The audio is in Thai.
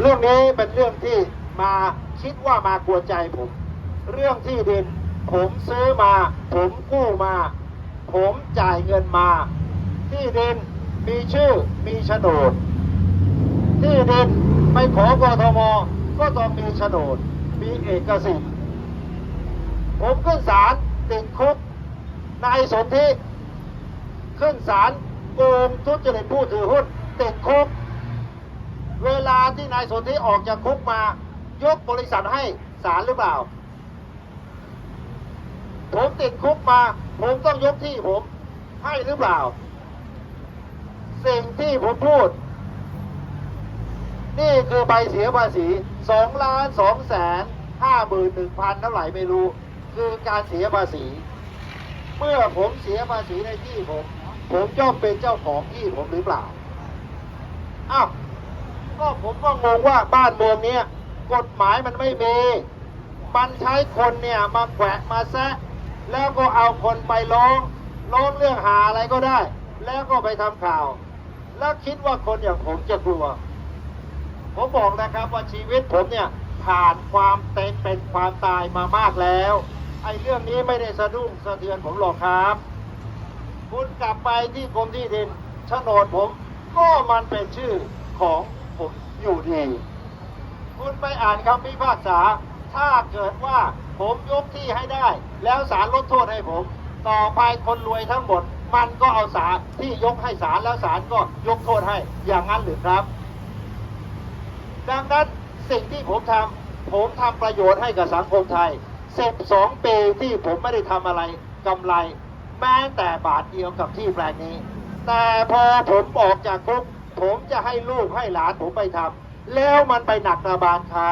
เรื่องนี้เป็นเรื่องที่มาคิดว่ามากวนใจผม เรื่องที่ดิน ผมซื้อมา ผมกู้มา ผมจ่ายเงินมา ที่ดินมีชื่อมีโฉนด ที่ดินไปขอกทมก็ต้องมีโฉนด มีเอกสิทธิ์ผมขึ้นศาลติดคุกนายสนธิขึ้นศาลโกงทุจริตผู้ถือหุ้นติดคุก เวลาที่นายสนธิออกจากคุกมายกบริษัทให้ศาลหรือเปล่า ผมติดคุกมา ผมต้องยกที่ผมให้หรือเปล่า สิ่งที่ผมพูด นี่คือใบเสียภาษีสองล้านสองแสนห้าหมื่นหนึ่งพันเท่าไหร่ไม่รู้ คือการเสียภาษี เมื่อผมเสียภาษีในที่ผม ผมย่อมเป็นเจ้าของที่ผมหรือเปล่า อ้าว ก็ผมก็งงว่าบ้านเมืองเนี้ยกฎหมายมันไม่มีมันใช้คนเนี่ยมาแขวะมาแซะแล้วก็เอาคนไปร้องร้องเรื่องหาอะไรก็ได้ แล้วก็ไปทำข่าว แล้วคิดว่าคนอย่างผมจะกลัว ผมบอกนะครับว่าชีวิตผมเนี่ยผ่านความเป็นเป็นความตายมามากแล้วไอ้เรื่องนี้ไม่ได้สะดุ้งสะเทือนผมหรอกครับ คุณกลับไปที่กรมที่ดินโฉนดผม ก็มันเป็นชื่อของ ผมอยู่ดี คุณไปอ่านคำพิพากษา ถ้าเกิดว่าผมยกที่ให้ได้ แล้วศาลลดโทษให้ผม ต่อไปคนรวยทั้งหมด มันก็เอาศาลที่ยกให้ศาลแล้วศาลก็ยกโทษให้อย่างนั้นหรือครับ ดังนั้นสิ่งที่ผมทำผมทำประโยชน์ให้กับสังคมไทย12ปีที่ผมไม่ได้ทำอะไรกำไร แม้แต่บาทเดียวกับที่แปลงนี้ แต่พอผมออกจากคุก ผมจะให้ลูกให้หลานผมไปทำแล้วมันไปหนักตาบานใคร